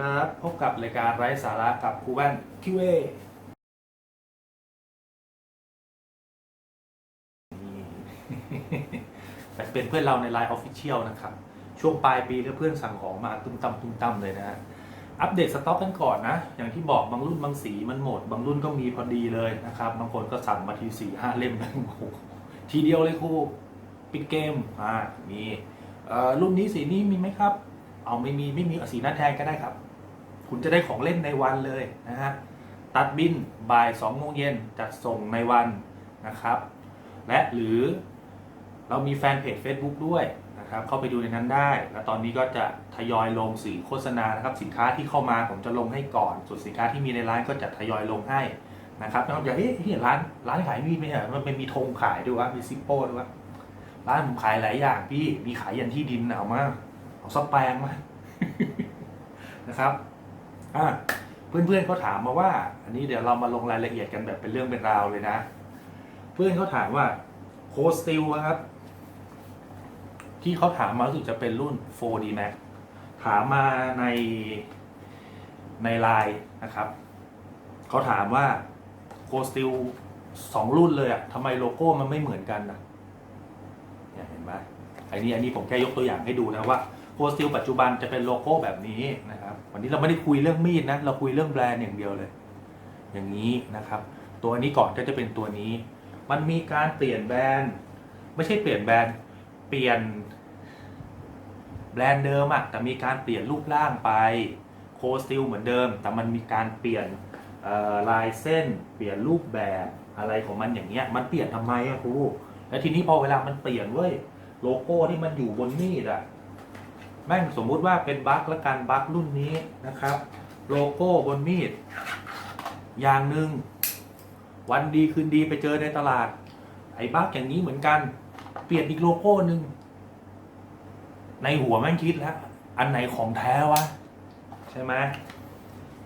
ครับพบกับรายการไร้สาระกับครูแว่นคิวเอแต่เป็นเพื่อนเราในไลน์ออฟฟิเชียลนะครับ ช่วงปลายปีแล้วเพื่อนสั่งของมาตุ้มตั้มตุ้มตั้มเลยนะฮะ อัปเดตสต็อกกันก่อนนะ อย่างที่บอกบางรุ่นบางสีมันหมด บางรุ่นก็มีพอดีเลยนะครับ บางคนก็สั่งมาทีสี่ห้าเล่มโอ้โหทีเดียวเลยครูปิดเกมอ่ามีเอ่อรุ่นนี้สีนี้มีไหมครับ เอาไม่มีไม่มีเอาสีนั้นแทนก็ได้ครับ คุณจะได้ของเล่นในวันเลยนะฮะตัดบินบ่าย2โมงเย็นจัดส่งในวันนะครับ และหรือเรามีแฟนเพจ Facebook ด้วยนะครับ เข้าไปดูในนั้นได้ แล้วตอนนี้ก็จะทยอยลงสื่อโฆษณานะครับ สินค้าที่เข้ามาผมจะลงให้ก่อน ส่วนสินค้าที่มีในร้านก็จะทยอยลงให้นะครับแล้วอย่าเอ๊ะที่ร้านร้านขายมีดไหมเหรอมันเป็นมีธงขายด้วยวะมีซิปโป้ด้วยวะร้านผมขายหลายอย่างพี่มีขายยันที่ดินเอามาเอาซับแปลงมานะครับ อะเพื่อนๆเขาถามมาว่า อันนี้เดี๋ยวเรามาลงรายละเอียดกันแบบเป็นเรื่องเป็นราวเลยนะ เพื่อนเขาถามว่าโคสติลครับ ที่เขาถามมาสึกจะเป็นรุ่น 4D Max ถามมาในในไลน์นะครับ เขาถามว่าโคสติลสองรุ่นเลยอะทำไมโลโก้มันไม่เหมือนกันนะเนี่ยเห็นไหมไอ้นี่อันนี้ผมแค่ยกตัวอย่างให้ดูนะว่าโคสติลปัจจุบันจะเป็นโลโก้แบบนี้นะครับ วันนี้เราไม่ได้คุยเรื่องมีดนะ เราคุยเรื่องแบรนด์อย่างเดียวเลย อย่างนี้นะครับ ตัวนี้ก่อนก็จะเป็นตัวนี้ มันมีการเปลี่ยนแบรนด์ ไม่ใช่เปลี่ยนแบรนด์ เปลี่ยนแบรนด์เดิมอะแต่มีการเปลี่ยนรูปร่างไป โคสติลเหมือนเดิม แต่มันมีการเปลี่ยนลายเส้น เปลี่ยนรูปแบบอะไรของมันอย่างเงี้ย มันเปลี่ยนทำไมอะครู แล้วทีนี้พอเวลามันเปลี่ยนเว้ย โลโก้ที่มันอยู่บนมีดอะ แม่งสมมุติว่าเป็นบั๊กและกันบั๊กรุ่นนี้นะครับ โลโก้บนมีด อย่างหนึ่งวันดีคืนดีไปเจอในตลาด ไอ้บั๊กอย่างนี้เหมือนกัน เปลี่ยนอีกโลโก้หนึ่งในหัวแม่งคิดแล้ว อันไหนของแท้วะ ใช่ไหม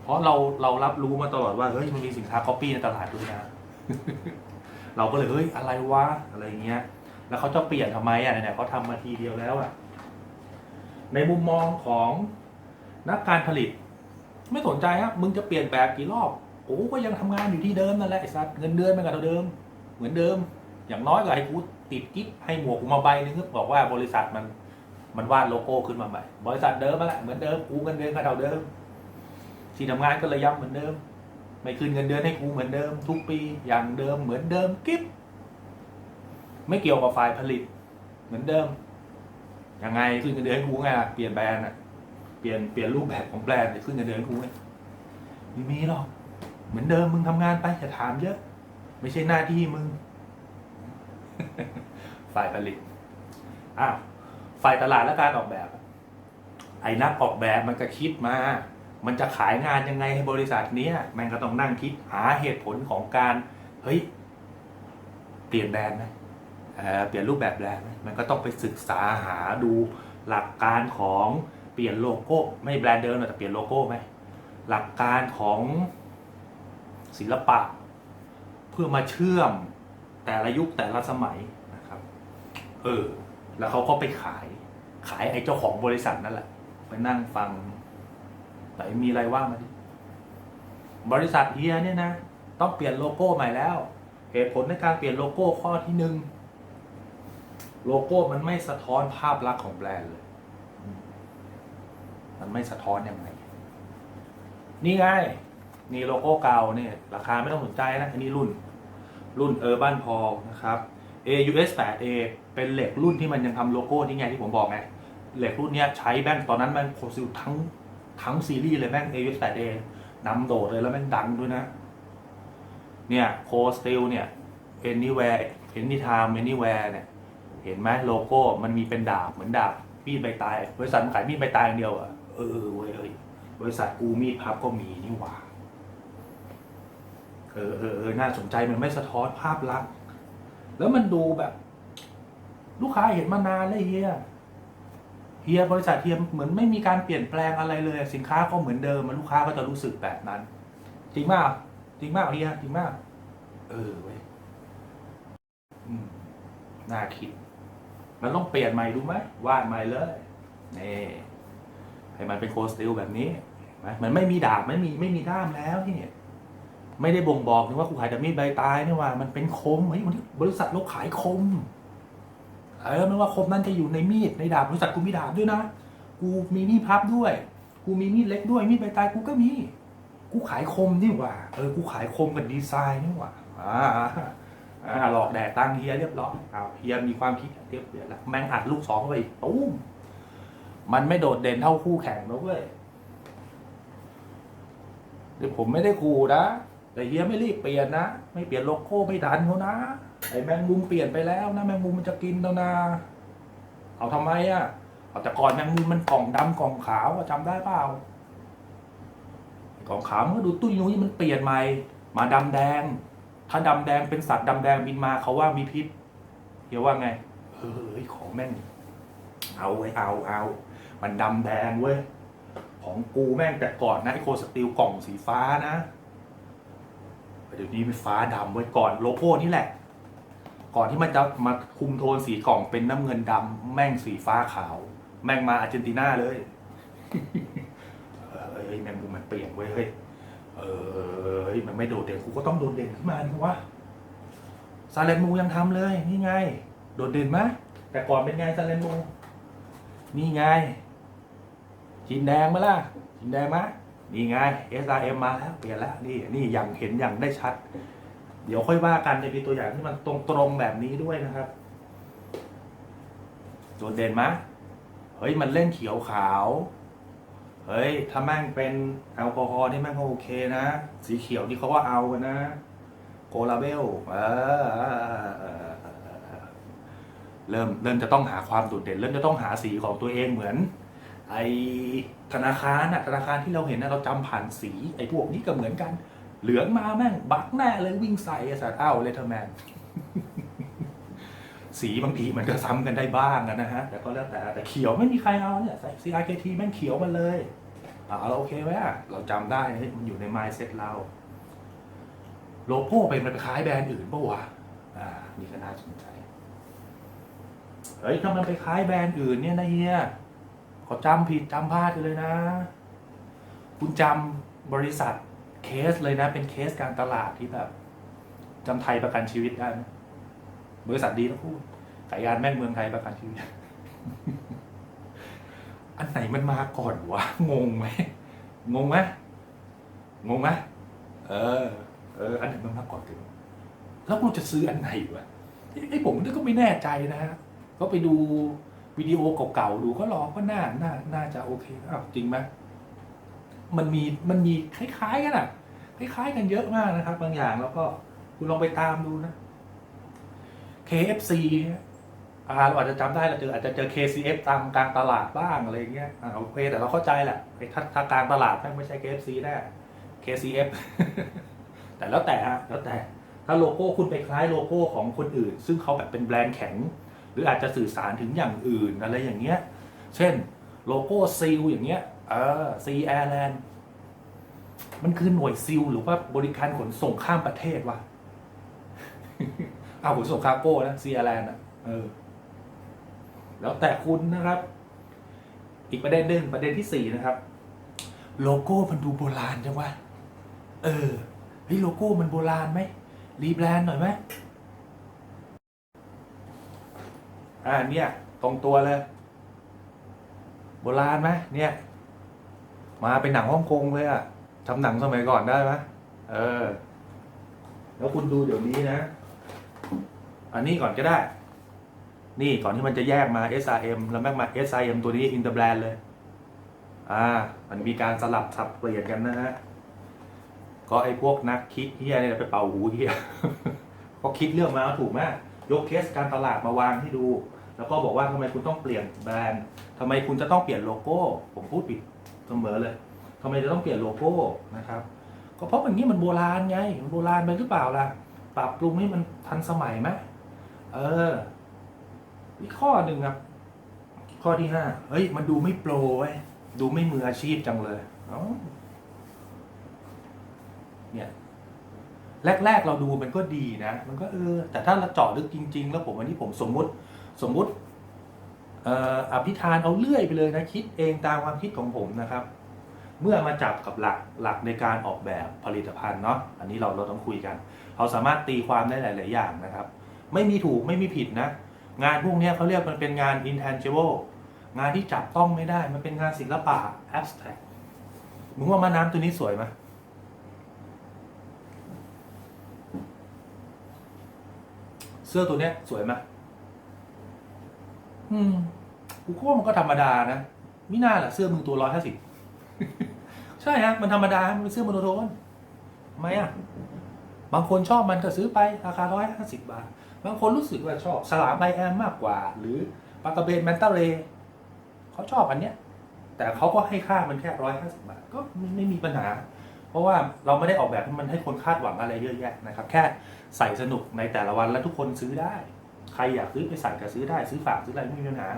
เพราะเราเรารับรู้มาตลอดว่าเฮ้ยมันมีสินค้า c อ p y ในตลาดด้วยนะเราก็เลยเฮ้ยอะไรวะอะไรเงี้ย แล้วเขาจะเปลี่ยนทำไมอะเนี่ยเขาทำมาทีเดียวแล้วอะ ในมุมมองของนักการผลิต ไม่สนใจครับมึงจะเปลี่ยนแบบกี่รอบกูก็ยังทำงานอยู่ที่เดิมนั่นแหละไอ้สัตว์เงินเดือนมันก็เท่าเดิม เหมือนเดิม อย่างน้อยก็ให้กูติดกิ๊บให้หมวกกูมาใบนึงบอกว่าบริษัทมันมันวาดโลโก้ขึ้นมาใหม่ บริษัทเดิมมาแหละเหมือนเดิมกูเงินเดือนก็เท่าเดิมที่ทำงานก็เลยย้ำเหมือนเดิม ไม่คืนเงินเดือนให้กูเหมือนเดิม ทุกปีอย่างเดิมเหมือนเดิมกิ๊บไม่เกี่ยวกับฝ่ายผลิต เหมือนเดิม ยังไงขึ้นเงินเดือนห้กูไงล่ะเปลี่ยนแบรนด์อะเปลี่ยนเปลี่ยนรูปแบบของแบรนด์จะขึ้นเงินเดือนห้กูไงไม่มีหรอกเหมือนเดิมมึงทำงานไปอย่าถามเยอะ ไม่ใช่หน้าที่มึง ฝ่ายผลิตอ้าวฝ่ายตลาดและการออกแบบ ไอ้นักออกแบบมันก็คิดมา มันจะขายงานยังไงให้บริษัทนี้มันก็ต้องนั่งคิดหาเหตุผลของการ เฮ้ย เปลี่ยนแบรนด์ไหม เปลี่ยนรูปแบบแบรนด์มันก็ต้องไปศึกษาหาดูหลักการของเปลี่ยนโลโก้ไม่แบรนด์เดิมแต่เปลี่ยนโลโก้ไหมหลักการของศิลปะ เพื่อมาเชื่อมแต่ละยุคแต่ละสมัยนะครับเออแล้วเขาก็ไปขายขายไอ้เจ้าของบริษัทนั่นแหละไปนั่งฟังไหนมีอะไรว่ามาดิบริษัทเฮียเนี่ยนะ ต้องเปลี่ยนโลโก้ใหม่แล้วเหตุผลในการเปลี่ยนโลโก้ข้อที่หนึ่ง โลโก้มันไม่สะท้อนภาพลักษณ์ของแบรนด์เลย มันไม่สะท้อนยังไง นี่ไง นี่โลโก้เก่าเนี่ย ราคาไม่ต้องสนใจนะอันนี้รุ่น รุ่น Urban p a l นะครับ AUS 8A เป็นเหล็กรุ่นที่มันยังทำโลโก้นี่ไงที่ผมบอกไง เหล็กรุ่นนี้ใช้แม่งตอนนั้นแม่งโคซิลทั้งทั้งซีรีส์เลยแม่ง AUS 8A นำโดดเลยแล้วแม่งดังด้วยนะ เนี่ยโคสติลเนี่ย anywhere anytime anywhere เนี่ย เห็นไหมโลโก้มันมีเป็นดาบเหมือนดาบมีดใบตายบริษัทมันขายมีดใบตายอย่างเดียวเหรอะเออเว้ยเอ้ยบริษัทกูมีดพับก็มีนี่หว่าเออเออเออน่าสนใจมันไม่สะท้อนภาพลักษณ์แล้วมันดูแบบ ลูกค้าเห็นมานานเลยเฮียเฮียบริษัทเฮียเหมือนไม่มีการเปลี่ยนแปลงอะไรเลย สินค้าก็เหมือนเดิมมันลูกค้าก็จะรู้สึกแบบนั้น จริงมากจริงมากเฮียจริงมาก เออเว้ยน่าคิด มันต้องเปลี่ยนใหม่ดูไหมวาดใหม่เลยนี่ให้มันเป็นโคสติลแบบนี้มมันไม่มีดาบไม่มีไม่มีด้ามแล้วที่เนี่ยไม่ได้บ่งบอกนะว่ากูขายแต่มีดใบตายนี่ว่า มันเป็นคมเฮ้ยวันนี้บริษัทเราขายคมเออไม่ว่าคมนั้นจะอยู่ในมีดในดาบบริษัทกูมีดาบด้วยนะกูมีมีดพับด้วย กูมีมีดเล็กด้วยมีดใบตายกูก็มี กูขายคมนี่ว่า เออกูขายคมกับดีไซน์นี่ว่าอ่า หลอกแดกตั้งเฮียเรียบร้อยอ้าเฮียมีความคิดเรียบเรียบแล้วแม่งอัดลูกสองเข้าไปตุ้มมันไม่โดดเด่นเท่าคู่แข่งนะเว้ยเดี๋ยวผมไม่ได้ขู่นะแต่เฮียไม่รีบเปลี่ยนนะ ไม่เปลี่ยนโลโก้ไม่ดันเขานะไอ้แมงมุมเปลี่ยนไปแล้วนะแมงมุมมันจะกินแล้วนะเอาทำไมอะเอาแต่ก่อนแมงมุมมันกล่องดำกล่องขาวอะจำได้เปล่ากล่องขาวมันก็ดูตุ้ยนุ้ยมันเปลี่ยนใหม่ มาดำแดง ถ้าดำแดงเป็นสัตว์ดำแดงบินมาเขาว่ามีพิษเฮียว่าไงเฮ้ยของแม่ง เอาไว้เอาเอามันดำแดงเว้ย ของกูแม่งแต่ก่อนนะไอโคสติลกล่องสีฟ้านะเดี๋ยวนี้เป็นฟ้าดำไว้ก่อนโลโก้นี่แหละ ก่อนที่มันจะมาคุมโทนสีกล่องเป็นน้ำเงินดำแม่งสีฟ้าขาว แม่งมาอาร์เจนตินาเลยเฮ้ยแม่งมุมมันเปลี่ยนเว้ยเฮ้ย เออมันไม่โดดเด่นกูก็ต้องโดดเด่นขึ้นมาดิวะซาเลนมูยังทำเลย นี่ไง โดดเด่นไหมแต่ก่อนเป็นไงซาเลนมูนี่ไงจินแดงมาล่ะจินแดงมะนี่ไง SRM มาแล้วเปลี่ยนแล้วนี่นี่อย่างเห็นอย่างได้ชัด เดี๋ยวค่อยว่ากันจะมีตัวอย่างที่มันตรงๆแบบนี้ด้วยนะครับ โดดเด่นไหมเฮ้ยมันเล่นเขียวขาว เฮ้ย ถ้าแม่งเป็นแอลกอฮอล์นี่แม่งก็โอเคนะ สีเขียวนี่เขาก็เอากันนะ โกลาเบลเริ่มเริ่มจะต้องหาความโดดเด่น เริ่มจะต้องหาสีของตัวเองเหมือน ไอธนาคารนะธนาคารที่เราเห็นนะเราจำผ่านสี ไอพวกนี้ก็เหมือนกัน เหลืองมาแม่งบักแน่เลยวิ่งใส่ไอสัตว์อ้าวเลเทอร์แมน สีบางทีมันก็ซ้ำกันได้บ้างนะฮะแต่ก็แล้วแต่แต่เขียวไม่มีใครเอาเนี่ยใส่ CRKT แม่งเขียวมาเลยอ่าเราโอเคไหมเราจำได้เฮ้ยมันอยู่ใน mindset เรา โลโก้ไปมันไปคล้ายแบรนด์อื่นปะวะอ่านี่ก็น่าสนใจเฮ้ยถ้ามันไปคล้ายแบรนด์อื่นเนี่ยนะเฮียก็จำผิดจำพลาดเลยนะ คุณจำบริษัทเคสเลยนะ เป็นเคสการตลาดที่แบบจำไทยประกันชีวิตได้ไหม บริษัทดีนะพูดขายยานแม่งเมืองไทยประกันชีวิตอันไหนมันมาก่อนวะงงไหมงงไหมงงไหมเออ เออ อันไหนมันมาก่อนกันแล้วกูจะซื้ออันไหนวะไอ้ผมนี่ก็ไม่แน่ใจนะฮะก็ไปดูวิดีโอเก่าๆดูก็รอก็น่าน่าน่าจะโอเคอ้าวจริงไหมมันมีมันมีคล้ายๆกันอะคล้ายๆกันเยอะมากนะครับ บางอย่างแล้วก็คุณลองไปตามดูนะ KFC เนี่ยอ่าเราอาจจะจำได้เราเจออาจจะเจอ KCF ตามกลางตลาดบ้างอะไรอย่างเงี้ยอ่าโอเคแต่เราเข้าใจแหละไอ้ถ้าถ้ากลางตลาดไม่ใช่ KFC แน่ KCF แต่แล้วแต่ฮะแล้วแต่ถ้าโลโก้คุณไปคล้ายโลโก้ของคนอื่น ซึ่งเขาแบบเป็นแบรนด์แข็ง หรืออาจจะสื่อสารถึงอย่างอื่นอะไรอย่างเงี้ย เช่นโลโก้ซีลอย่างเงี้ยเออซีแอร์แลนด์มันคือหน่วยซิลหรือว่าบริการขนส่งข้ามประเทศวะ เอาขนส่งคาร์โก้นะซีแอร์แลนด์อะเออ แล้วแต่คุณนะครับ อีกประเด็นหนึ่งประเด็นที่สี่นะครับ โลโก้มันดูโบราณจังวะเออเฮ้ยโลโก้มันโบราณไหมรีแบรนด์หน่อยไหมอ่าเนี่ย ตรงตัวเลย โบราณไหมเนี่ย มาเป็นหนังฮ่องกงเลยอะทำหนังสมัยก่อนได้ไหมเออ แล้วคุณดูเดี๋ยวนี้นะ อันนี้ก่อนก็ได้ นี่ก่อนที่มันจะแยกมา SRM แล้วแม่งมา SRM ตัวนี้อินเตอร์แบรนด์เลย อ่า มันมีการสลับสับเปลี่ยนกันนะฮะ ก็ไอ้พวกนักคิดเฮียเนี่ยไปเป่าหูเฮียก็คิดเรื่องมาถูกมาก ยกเคสการตลาดมาวางให้ดู แล้วก็บอกว่าทำไมคุณต้องเปลี่ยนแบรนด์ทำไมคุณจะต้องเปลี่ยนโลโก้ ผมพูดผิดเสมอเลยทำไมจะต้องเปลี่ยนโลโก้นะครับ ก็เพราะอย่างนี้มันโบราณไง มันโบราณไปหรือเปล่าล่ะ ปรับปรุงให้มันทันสมัยไหม เอออีกข้อหนึ่งครับ ข้อที่ห้าเฮ้ย มันดูไม่โปรเว้ยดูไม่มืออาชีพจังเลยเนี่ยแรก ๆ เราดูมันก็ดีนะ มันก็เออ แต่ถ้าเราเจาะลึกจริง ๆ แล้วผมวันนี้ผมสมมุติสมมุติเอ่ออภิธานเอาเลื่อยไปเลยนะ คิดเองตามความคิดของผมนะครับ เมื่อมาจับกับหลักหลักในการออกแบบผลิตภัณฑ์เนาะอันนี้เราเราต้องคุยกัน เราสามารถตีความได้หลาย ๆ อย่างนะครับ ไม่มีถูกไม่มีผิดนะ งานพวกนี้เขาเรียกมันเป็นงาน intangible งานที่จับต้องไม่ได้มันเป็นงานศิลปะ abstract มึงว่ามาน้ำตัวนี้สวยไหมเสื้อตัวเนี้ย สวยไหมอืมกูว่ามันก็ธรรมดานะมิน่าแหละเสื้อมึงตัวร้อยห้าสิบใช่ฮะมันธรรมดา มันเป็นเสื้อโมโนโทนทำไมอะ บางคนชอบมันก็ซื้อไป ราคาร้อยห้าสิบบาท บางคนรู้สึกว่าชอบสลามไบแอมมากกว่า หรือปากกาเบนแมนตาเรเขาชอบอันเนี้ย แต่เขาก็ให้ค่ามันแค่ร้อยห้าสิบบาทก็ไม่ไม่มีปัญหา เพราะว่าเราไม่ได้ออกแบบให้มันให้คนคาดหวังอะไรเยอะแยะนะครับ แค่ใส่สนุกในแต่ละวันแล้วทุกคนซื้อได้ ใครอยากซื้อไปใส่ก็ซื้อได้ซื้อฝากซื้ออะไรไม่มีปัญหา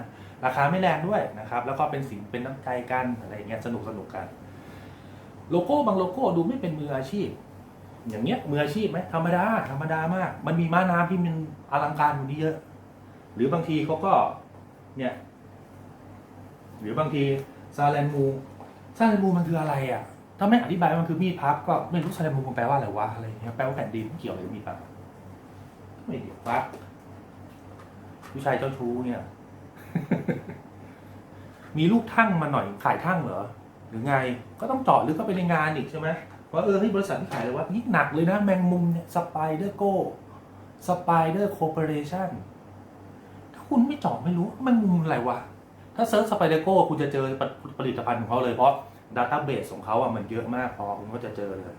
ราคาไม่แรงด้วยนะครับ แล้วก็เป็นสิ่งเป็นน้ำใจกันอะไรอย่างเงี้ยสนุกสนุกกัน โลโก้บางโลโก้ดูไม่เป็นมืออาชีพ อย่างเงี้ยมืออาชีพไหมธรรมดาธรรมดามาก มันมีม้าน้ำที่มันอลังการกว่นี้เยอะ หรือบางทีเขาก็เนี่ยหรือบางทีซาเลนมูซาเลนมูมันคืออะไรอะ ถ้าไม่อธิบายมันคือมีดพับก็ไม่รู้ซาเลนมูมันแปลว่าอะไรวะอะไรเงี้ยแปลว่าแผ่นดินเกี่ยวอะไรมีดพับไม่เดี๋ยวปักผู้ชายเจ้าชู้เนี่ย มีลูกทั่งมาหน่อยขายทั่งเหรอหรือไงก็ต้องเจาะลึกเข้าไปในงานอีกใช่ไหม ว่าเออให้บริษัทที่ขายเลยว่านี่หนักเลยนะ แมงมุมเนี่ยสไปเดอร์โก้สไปเดอร์คอร์ปอเรชั่นถ้าคุณไม่เจาะไม่รู้แมงมุมอะไรวะ ถ้าเซิร์ชสไปเดอร์โก้คุณจะเจอผลิตภัณฑ์ของเขาเลยเพราะดัตต้าเบสของเขาอะมันเยอะมากพอคุณก็จะเจอเลย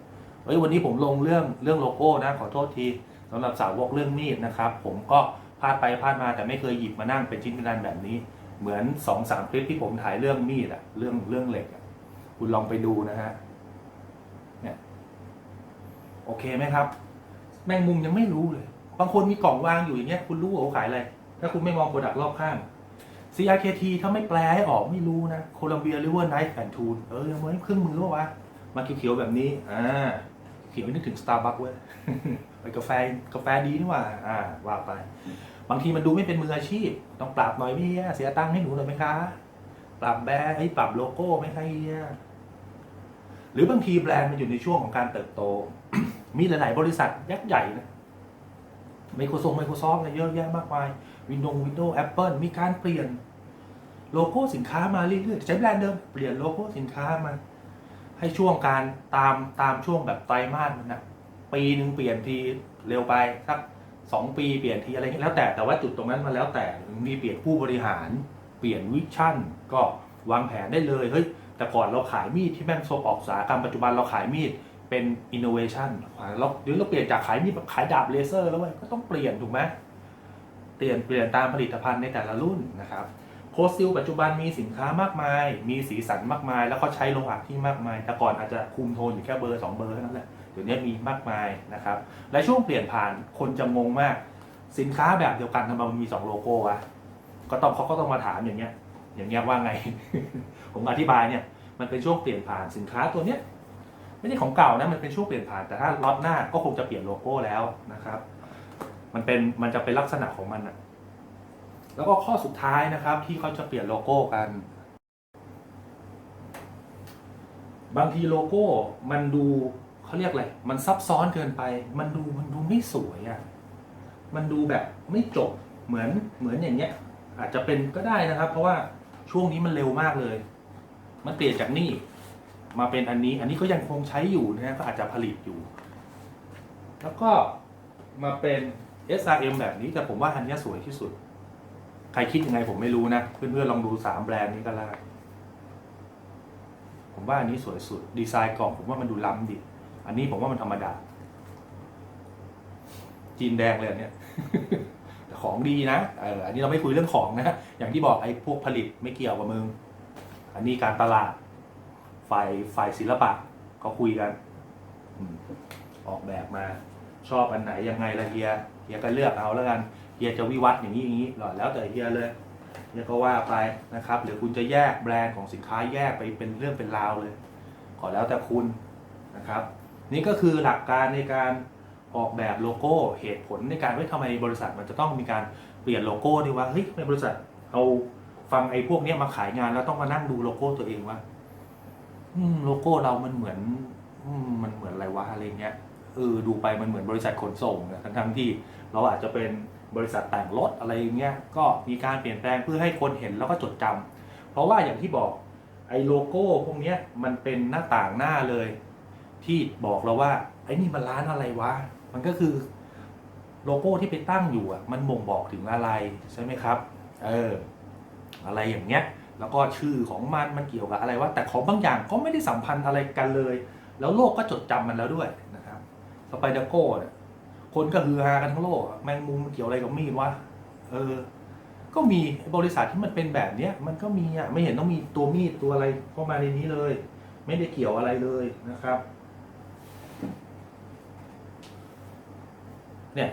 เฮ้ยวันนี้ผมลงเรื่องเรื่องโลโก้นะขอโทษทีสำหรับสาวกเรื่องมีดนะครับ ผมก็พลาดไปพลาดมาแต่ไม่เคยหยิบมานั่งเป็นชิ้นเป็นอันแบบนี้ เหมือนสองสามคลิปที่ผมถ่ายเรื่องมีดอะเรื่องเรื่องเหล็กอะคุณลองไปดูนะฮะ อเคไหมครับ แมงมุมยังไม่รู้เลย บางคนมีกล่องวางอยู่อย่างเงี้ย คุณรู้ว่าเขาขายอะไร ถ้าคุณไม่มองโปรดักต์รอบข้าง CRKT ถ้าไม่แปลให้ออกไม่รู้นะ Columbia River Knife and Tool เออยังไม่เครื่องมือวะวะมาเขียวๆแบบนี้ อ่า เขียวนึกถึง Starbucks เว้ยไปกาแฟกาแฟดีนี่ว่า อ่า ว่าไป บางทีมันดูไม่เป็นมืออาชีพ ต้องปรับหน่อยพี่เสียตังค์ให้หนูหน่อยไหมคะ ปรับแบรนด์ให้ปรับโลโก้ไหมคะเฮียหรือบางทีแบรนด์มันอยู่ในช่วงของการเติบโต มีหลาย ๆ บริษัทยักษ์ใหญ่นะ Microsoft Microsoft อะไรเยอะแยะมากมาย Windows Windows Apple มีการเปลี่ยนโลโก้สินค้ามาเรื่อย ๆ ใช้แบรนด์เดิมเปลี่ยนโลโก้สินค้ามา ให้ช่วงการตามตามช่วงแบบไตรมาสมันนะปีหนึ่งเปลี่ยนทีเร็วไปสักสองปีเปลี่ยนทีอะไรเงี้ยแล้วแต่แต่ว่าจุดตรงนั้นมันแล้วแต่มีเปลี่ยนผู้บริหารเปลี่ยนวิชั่นก็วางแผนได้เลยเฮ้ยแต่ก่อนเราขายมีดที่แม่งโซออกสาหกรรมปัจจุบันเราขายมีด เป็นอินโนเวชันเราเดี๋ยวเราเปลี่ยนจากขายมีดขายดาบเลเซอร์แล้วเว้ยก็ต้องเปลี่ยนถูกไหมเปลี่ยนเปลี่ยนตามผลิตภัณฑ์ในแต่ละรุ่นนะครับโพสซิลปัจจุบันมีสินค้ามากมาย มีสีสันมากมาย แล้วก็ใช้โลหะที่มากมาย แต่ก่อนอาจจะคุมโทนอยู่แค่เบอร์สองเบอร์เท่านั้นแหละ เดี๋ยวนี้มีมากมายนะครับ และช่วงเปลี่ยนผ่านคนจะงงมาก สินค้าแบบเดียวกันทำไมมันมีสองโลโก้วะ ก็ต้องเขาก็ต้องมาถามอย่างเงี้ย อย่างเงี้ยว่าไง ผมอธิบายเนี่ย มันเป็นช่วงเปลี่ยนผ่านสินค้าตัวเนี้ย ไม่ใช่ของเก่านะมันเป็นช่วงเปลี่ยนผ่านแต่ถ้าล็อตหน้าก็คงจะเปลี่ยนโลโก้แล้วนะครับ มันเป็นมันจะเป็นลักษณะของมันอะแล้วก็ข้อสุดท้ายนะครับ ที่เขาจะเปลี่ยนโลโก้กัน บางทีโลโก้มันดูเขาเรียกอะไรมันซับซ้อนเกินไป มันดูมันดูไม่สวยอะมันดูแบบไม่จบเหมือนเหมือนอย่างเงี้ย อาจจะเป็นก็ได้นะครับ เพราะว่าช่วงนี้มันเร็วมากเลย มันเปลี่ยนจากนี่ มาเป็นอันนี้ อันนี้ก็ยังคงใช้อยู่นะฮะก็อาจจะผลิตอยู่ แล้วก็มาเป็น SRM แบบนี้แต่ผมว่าอันนี้สวยที่สุด ใครคิดยังไงผมไม่รู้นะ เพื่อนๆลองดูสามแบรนด์นี้ก็แล้วผมว่าอันนี้สวยสุด ดีไซน์กล่องผมว่ามันดูล้ำดิ อันนี้ผมว่ามันธรรมดา จีนแดงเลยอันเนี้ยแต่ของดีนะเอออันนี้เราไม่คุยเรื่องของนะ อย่างที่บอกไอ้พวกผลิตไม่เกี่ยวกับมึง อันนี้การตลาด ฝ่ายฝ่ายศิลปะก็คุยกันออกแบบมาชอบอันไหนยังไงละเฮียเฮียก็เลือกเอาแล้วกันเฮียจะวิวัฒน์อย่างนี้อย่างนี้หรอแล้วแต่เฮียเลยเฮียก็ว่าไปนะครับ หรือคุณจะแยกแบรนด์ของสินค้าแยกไปเป็นเรื่องเป็นราวเลยขอแล้วแต่คุณนะครับ นี่ก็คือหลักการในการออกแบบโลโก้เหตุผลในการว่าทำไมบริษัทมันจะต้องมีการเปลี่ยนโลโก้ดีว่าเฮ้ยทำไมบริษัทเอาฟังไอ้พวกนี้มาขายงานแล้วต้องมานั่งดูโลโก้ตัวเองว่า อืมโลโก้เรามันเหมือนอืมมันเหมือนอะไรวะอะไรเงี้ยเออดูไปมันเหมือนบริษัทขนส่งนะทั้งทั้งๆที่เราอาจจะเป็นบริษัทแต่งรถอะไรอย่างเงี้ยก็มีการเปลี่ยนแปลงเพื่อให้คนเห็นแล้วก็จดจำเพราะว่าอย่างที่บอกไอ้โลโก้พวกเนี้ยมันเป็นหน้าต่างหน้าเลย ที่บอกเราว่าไอ้นี่มันร้านอะไรวะ มันก็คือโลโก้ที่ไปตั้งอยู่อะมันบ่งบอกถึงอะไรใช่ไหมครับ เออ อะไรอย่างเงี้ย แล้วก็ชื่อของมันมันเกี่ยวกับอะไรวะแต่ของบางอย่างก็ไม่ได้สัมพันธ์อะไรกันเลย แล้วโลกก็จดจำมันแล้วด้วยนะครับสไปเดอร์โก้เนี่ยคนก็ฮือฮากันทั้งโลกแมงมุมมันเกี่ยวอะไรกับมีดวะเออ ก็มีบริษัทที่มันเป็นแบบเนี้ยมันก็มีอะไม่เห็นต้องมีตัวมีดตัวอะไรเข้ามาในนี้เลย ไม่ได้เกี่ยวอะไรเลยนะครับ เนี่ย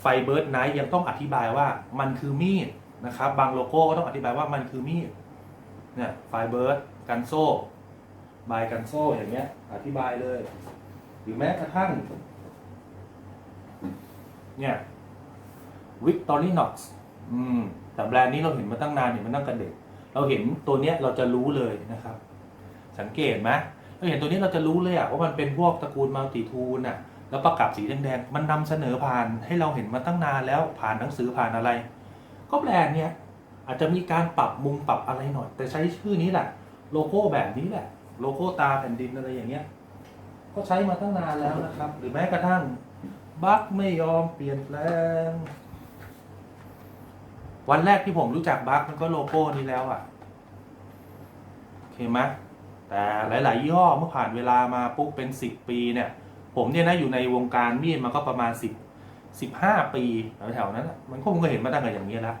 ไฟเบิร์ดไนท์ยังต้องอธิบายว่ามันคือมีดนะครับ บางโลโก้ก็ต้องอธิบายว่ามันคือมีด เนี่ยไฟเบิร์ดกันโซ่บายกันโซ่อย่างเงี้ย อธิบายเลย หรือแม้กระทั่ง เนี่ยวิกตอรี่น็อกซ์อืมแต่แบรนด์นี้เราเห็นมาตั้งนานเห็นมาตั้งแต่เด็ก เราเห็นตัวเนี้ยเราจะรู้เลยนะครับ สังเกตไหมเราเห็นตัวนี้เราจะรู้เลยอะว่ามันเป็นพวกตระกูลมัลติทูลน่ะแล้วประกับสีแดงๆมันนำเสนอผ่านให้เราเห็นมาตั้งนานแล้วผ่านหนังสือผ่านอะไร ก็แบรนด์เนี้ย อาจจะมีการปรับมุมปรับอะไรหน่อย แต่ใช้ชื่อนี้แหละ โลโก้แบบนี้แหละ โลโก้ตาแผ่นดินอะไรอย่างเงี้ย ก็ใช้มาตั้งนานแล้วนะครับ หรือแม้กระทั่งบัคไม่ยอมเปลี่ยนแปลง วันแรกที่ผมรู้จักบัคมันก็โลโก้นี้แล้วอะโอเคไหมแต่หลาย ๆ ยี่ห้อเมื่อผ่านเวลามาปุ๊บเป็นสิบปีเนี่ย ผมเนี่ยนะอยู่ในวงการมีดมาก็ประมาณสิบสิบห้าปีแถวๆนั้นน่ะมันก็คงก็เห็นมาตั้งแต่อย่างนี้แล้ว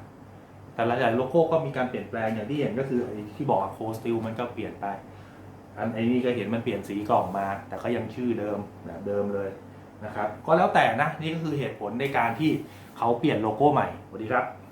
แต่หลายๆโลโก้ก็มีการเปลี่ยนแปลงอย่างที่เห็นก็คือไอ้ที่บอกโคสติลมันก็เปลี่ยนไป อันไอ้นี่ก็เห็นมันเปลี่ยนสีกล่องมา แต่ก็ยังชื่อเดิมนะเดิมเลยนะครับ ก็แล้วแต่นะนี่ก็คือเหตุผลในการที่เขาเปลี่ยนโลโก้ใหม่สวัสดีครับ